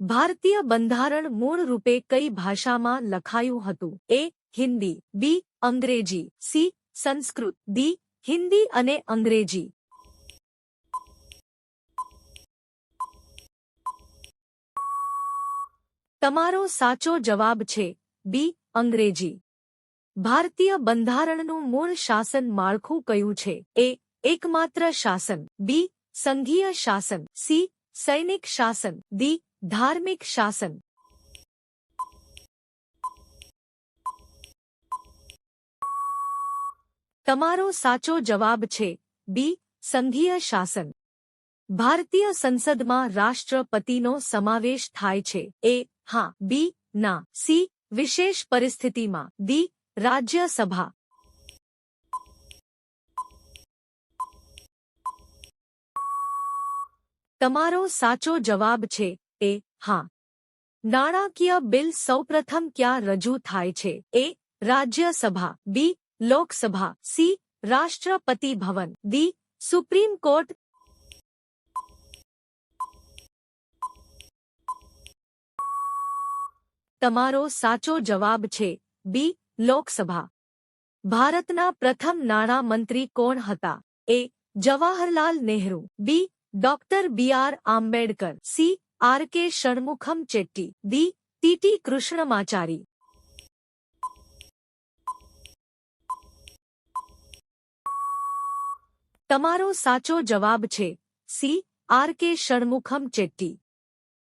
ભારતીય બંધારણ મૂળ રૂપે કઈ ભાષામાં લખાયું હતું? એ હિન્દી બી અંગ્રેજી સી સંસ્કૃત ડી હિન્દી અને અંગ્રેજી. તમારો સાચો જવાબ છે બી અંગ્રેજી. ભારતીય બંધારણનું મૂળ શાસન માળખું કયું છે? એ એકમાત્ર શાસન બી સંઘીય શાસન સી સૈનિક શાસન દી ધાર્મિક શાસન તમારો સાચો જવાબ છે બી સંઘીય શાસન ભારતીય સંસદમાં રાષ્ટ્રપતિનો સમાવેશ થાય છે એ હા બી ના સી વિશેષ પરિસ્થિતિમાં દી રાજ્યસભા તમારો સાચો જવાબ છે, એ, હા. નાણાકીય બિલ સૌપ્રથમ ક્યાં રજૂ થાય છે? A, Rajya Sabha, B, Lok Sabha, C, Rashtrapati Bhavan, D, supreme court. તમારો સાચો જવાબ છે, બી, લોકસભા. ભારતના પ્રથમ નાણામંત્રી કોણ હતા? A, Jawaharlal Nehru, B doctor B R Ambedkar, C. R K Shanmukham Chetty દી ટીટી કૃષ્ણમાચારી. તમારો સાચો જવાબ છે, સી. R K Shanmukham ચેટ્ટી.